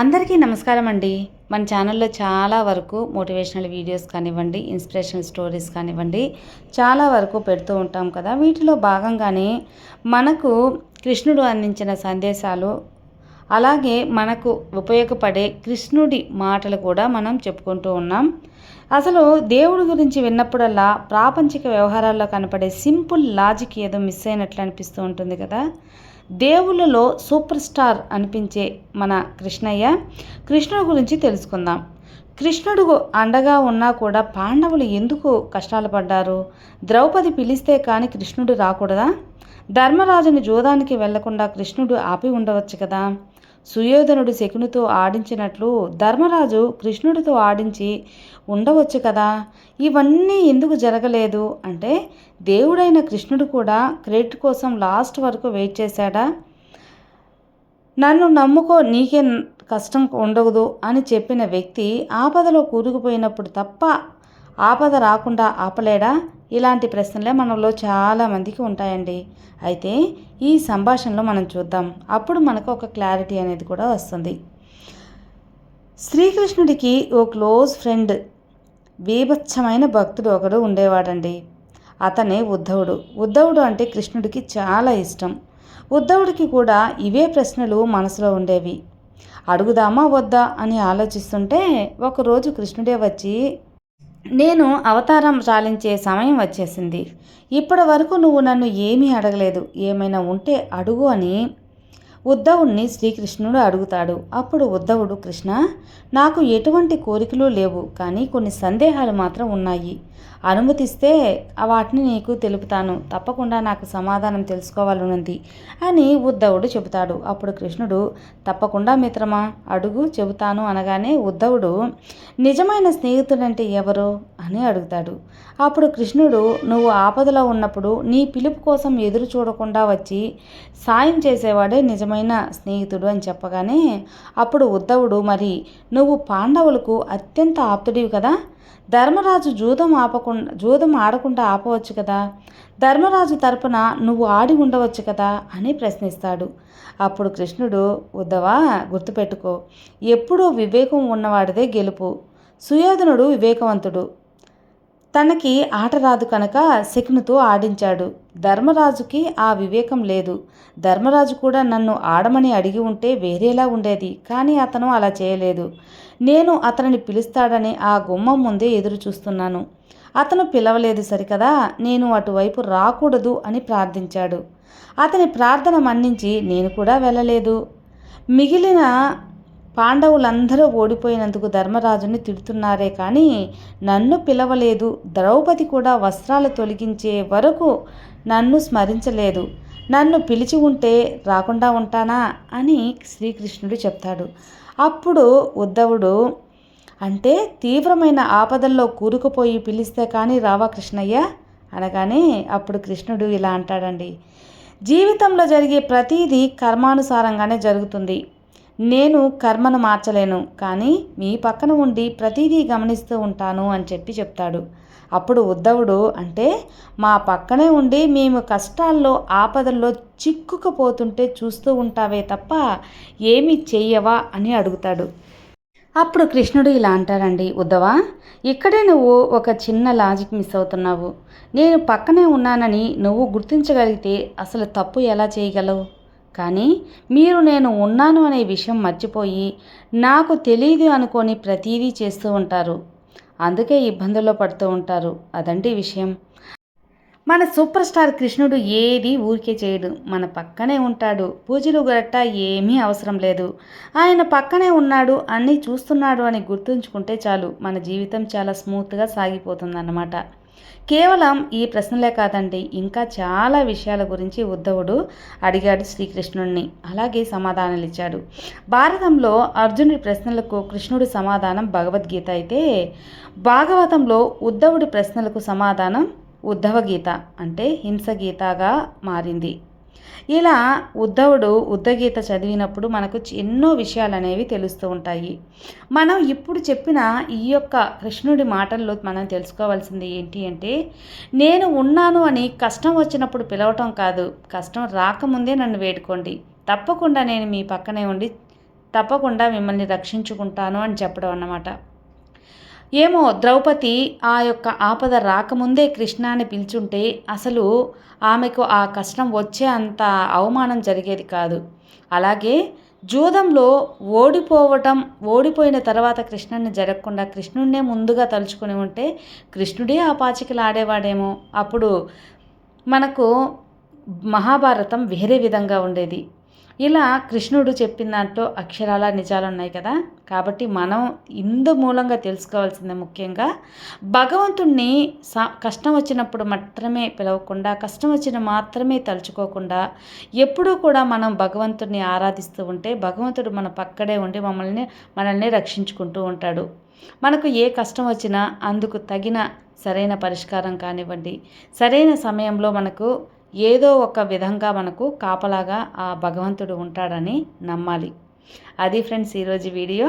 అందరికీ నమస్కారం అండి. మన ఛానల్లో చాలా వరకు మోటివేషనల్ వీడియోస్ కానివ్వండి ఇన్స్పిరేషనల్ స్టోరీస్ కానివ్వండి చాలా వరకు పెడుతూ ఉంటాం కదా. వీటిలో భాగంగానే మనకు కృష్ణుడు అందించిన సందేశాలు అలాగే మనకు ఉపయోగపడే కృష్ణుడి మాటలు కూడా మనం చెప్పుకుంటూ ఉన్నాం. అసలు దేవుడి గురించి విన్నప్పుడల్లా ప్రాపంచిక వ్యవహారాల్లో కనపడే సింపుల్ లాజిక్ ఏదో మిస్ అయినట్లు అనిపిస్తూ ఉంటుంది కదా. దేవుళ్ళలో సూపర్ స్టార్ అనిపించే మన కృష్ణయ్య కృష్ణుడి గురించి తెలుసుకుందాం. కృష్ణుడు అండగా ఉన్నా కూడా పాండవులు ఎందుకు కష్టాలు పడ్డారు? ద్రౌపది పిలిస్తే కానీ కృష్ణుడు రాకూడదా? ధర్మరాజుని జోదానికి వెళ్ళకుండా కృష్ణుడు ఆపి ఉండవచ్చు కదా? సుయోధనుడు శకునితో ఆడించినట్లు ధర్మరాజు కృష్ణుడితో ఆడించి ఉండవచ్చు కదా? ఇవన్నీ ఎందుకు జరగలేదు? అంటే దేవుడైన కృష్ణుడు కూడా క్రెడిట్ కోసం లాస్ట్ వరకు వెయిట్ చేశాడా? నన్ను నమ్ముకో నీకే కష్టం ఉండదు అని చెప్పిన వ్యక్తి ఆపదలో కూరుకుపోయినప్పుడు తప్ప ఆపద రాకుండా ఆపలేడా? ఇలాంటి ప్రశ్నలే మనలో చాలామందికి ఉంటాయండి. అయితే ఈ సంభాషణలో మనం చూద్దాం. అప్పుడు మనకు ఒక క్లారిటీ అనేది కూడా వస్తుంది. శ్రీకృష్ణుడికి ఓ క్లోజ్ ఫ్రెండ్ బీభత్సమైన భక్తుడు ఒకడు ఉండేవాడండి. అతనే ఉద్ధవుడు. ఉద్ధవుడు అంటే కృష్ణుడికి చాలా ఇష్టం. ఉద్ధవుడికి కూడా ఇవే ప్రశ్నలు మనసులో ఉండేవి. అడుగుదామా వద్దా అని ఆలోచిస్తుంటే ఒకరోజు కృష్ణుడే వచ్చి నేను అవతారం చాలించే సమయం వచ్చేసింది. ఇప్పటి వరకు నువ్వు నన్ను ఏమీ అడగలేదు. ఏమైనా ఉంటే అడుగు అని ఉద్ధవుణ్ణి శ్రీకృష్ణుడు అడుగుతాడు. అప్పుడు ఉద్ధవుడు కృష్ణ నాకు ఎటువంటి కోరికలు లేవు కానీ కొన్ని సందేహాలు మాత్రం ఉన్నాయి. అనుమతిస్తే వాటిని నీకు తెలుపుతాను. తప్పకుండా నాకు సమాధానం తెలుసుకోవాలనుంది అని ఉద్ధవుడు చెబుతాడు. అప్పుడు కృష్ణుడు తప్పకుండా మిత్రమా అడుగు చెబుతాను అనగానే ఉద్ధవుడు నిజమైన స్నేహితుడంటే ఎవరు అని అడుగుతాడు. అప్పుడు కృష్ణుడు నువ్వు ఆపదలో ఉన్నప్పుడు నీ పిలుపు కోసం ఎదురు చూడకుండా వచ్చి సాయం చేసేవాడే నిజమైన స్నేహితుడు అని చెప్పగానే అప్పుడు ఉద్ధవుడు మరి నువ్వు పాండవులకు అత్యంత ఆప్తుడివి కదా? ధర్మరాజు జూదం ఆపకుండా జూదం ఆడకుండా ఆపవచ్చు కదా? ధర్మరాజు తరపున నువ్వు ఆడి ఉండవచ్చు కదా? అని ప్రశ్నిస్తాడు. అప్పుడు కృష్ణుడు ఉద్దవా గుర్తుపెట్టుకో ఎప్పుడూ వివేకం ఉన్నవాడిదే గెలుపు. సుయోధనుడు వివేకవంతుడు. తనకి ఆట రాదు కనుక శకునుతో ఆడించాడు. ధర్మరాజుకి ఆ వివేకం లేదు. ధర్మరాజు కూడా నన్ను ఆడమని అడిగి ఉంటే వేరేలా ఉండేది కానీ అతను అలా చేయలేదు. నేను అతనిని పిలుస్తాడని ఆ గుమ్మం ముందే ఎదురు చూస్తున్నాను. అతను పిలవలేదు సరికదా? నేను అటువైపు రాకూడదు అని ప్రార్థించాడు. అతని ప్రార్థన మన్నించి నేను కూడా వెళ్ళలేదు. మిగిలిన పాండవులందరూ ఓడిపోయినందుకు ధర్మరాజుని తిడుతున్నారే కానీ నన్ను పిలవలేదు. ద్రౌపది కూడా వస్త్రాలు తొలగించే వరకు నన్ను స్మరించలేదు. నన్ను పిలిచి ఉంటే రాకుండా ఉంటానా? అని శ్రీకృష్ణుడు చెప్తాడు. అప్పుడు ఉద్ధవుడు అంటే తీవ్రమైన ఆపదల్లో కూరుకుపోయి పిలిస్తే కానీ రావా కృష్ణయ్య? అనగానే అప్పుడు కృష్ణుడు ఇలా అంటాడండి. జీవితంలో జరిగే ప్రతీదీ కర్మానుసారంగానే జరుగుతుంది. నేను కర్మను మార్చలేను కానీ మీ పక్కన ఉండి ప్రతిదీ గమనిస్తూ ఉంటాను అని చెప్పి చెప్తాడు. అప్పుడు ఉద్ధవుడు అంటే మా పక్కనే ఉండి మేము కష్టాల్లో ఆపదల్లో చిక్కుకుపోతుంటే చూస్తూ ఉంటావే తప్ప ఏమి చెయ్యవా అని అడుగుతాడు. అప్పుడు కృష్ణుడు ఇలా అంటాడండి ఉద్దవా ఇక్కడే నువ్వు ఒక చిన్న లాజిక్ మిస్ అవుతున్నావు. నేను పక్కనే ఉన్నానని నువ్వు గుర్తించగలిగితే అసలు తప్పు ఎలా చేయగలవు? కానీ మీరు నేను ఉన్నాను అనే విషయం మర్చిపోయి నాకు తెలియదు అనుకొని ప్రతీదీ చేస్తూ ఉంటారు. అందుకే ఇబ్బందుల్లో పడుతూ ఉంటారు. అదండి విషయం. మన సూపర్ స్టార్ కృష్ణుడు ఏది ఊరికే చేయడు. మన పక్కనే ఉంటాడు. పూజలు గట్ట ఏమీ అవసరం లేదు. ఆయన పక్కనే ఉన్నాడు అన్నీ చూస్తున్నాడు అని గుర్తుంచుకుంటే చాలు. మన జీవితం చాలా స్మూత్గా సాగిపోతుందన్నమాట. కేవలం ఈ ప్రశ్నలే కాదండి ఇంకా చాలా విషయాల గురించి ఉద్ధవుడు అడిగాడు శ్రీకృష్ణుడిని అలాగే సమాధానాలు ఇచ్చాడు భారతంలో అర్జునుడి ప్రశ్నలకు కృష్ణుడి సమాధానం భగవద్గీత అయితే భాగవతంలో ఉద్ధవుడి ప్రశ్నలకు సమాధానం ఉద్ధవ గీత అంటే హింసగీతగా మారింది. ఇలా ఉద్ధవుడు ఉద్ధగీత చదివినప్పుడు మనకు ఎన్నో విషయాలు అనేవి తెలుస్తూ ఉంటాయి. మనం ఇప్పుడు చెప్పిన ఈ యొక్క కృష్ణుడి మాటల్లో మనం తెలుసుకోవాల్సింది ఏంటి అంటే నేను ఉన్నాను అని కష్టం వచ్చినప్పుడు పిలవటం కాదు. కష్టం రాకముందే నన్ను వేడుకోండి. తప్పకుండా నేను మీ పక్కనే ఉండి తప్పకుండా మిమ్మల్ని రక్షించుకుంటాను అని చెప్పడం అన్నమాట. ఏమో ద్రౌపది ఆ యొక్క ఆపద రాకముందే కృష్ణాన్ని పిలుచుంటే అసలు ఆమెకు ఆ కష్టం వచ్చే అంత అవమానం జరిగేది కాదు. అలాగే జూదంలో ఓడిపోవటం ఓడిపోయిన తర్వాత కృష్ణుని జరగకుండా కృష్ణుడినే ముందుగా తలుచుకుని ఉంటే కృష్ణుడే ఆ పాచికలు ఆడేవాడేమో అప్పుడు మనకు మహాభారతం వేరే విధంగా ఉండేది. ఇలా కృష్ణుడు చెప్పిన దాంట్లో అక్షరాల నిజాలు ఉన్నాయి కదా. కాబట్టి మనం ఇందు మూలంగా తెలుసుకోవాల్సిందే ముఖ్యంగా భగవంతుణ్ణి సా కష్టం వచ్చినప్పుడు మాత్రమే పిలవకుండా కష్టం వచ్చిన మాత్రమే తలుచుకోకుండా ఎప్పుడూ కూడా మనం భగవంతుడిని ఆరాధిస్తూ ఉంటే భగవంతుడు మన పక్కడే ఉండి మమ్మల్ని మనల్ని రక్షించుకుంటూ ఉంటాడు. మనకు ఏ కష్టం వచ్చినా అందుకు తగిన సరైన పరిష్కారం కానివ్వండి. సరైన సమయంలో మనకు ఏదో ఒక విధంగా మనకు కాపలాగా ఆ భగవంతుడు ఉంటాడని నమ్మాలి. అది ఫ్రెండ్స్ ఈరోజు వీడియో.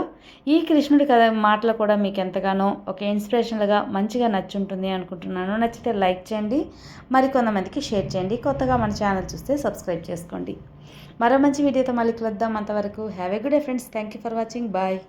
ఈ కృష్ణుడి కథ మాటలు కూడా మీకు ఎంతగానో ఒక ఇన్స్పిరేషన్గా మంచిగా నచ్చుంటుంది అనుకుంటున్నాను. నచ్చితే లైక్ చేయండి మరికొంతమందికి షేర్ చేయండి. కొత్తగా మన ఛానల్ చూస్తే సబ్స్క్రైబ్ చేసుకోండి. మరో మంచి వీడియోతో మళ్ళీ కలుద్దాం. అంతవరకు have a good day friends. Thank you for watching. Bye.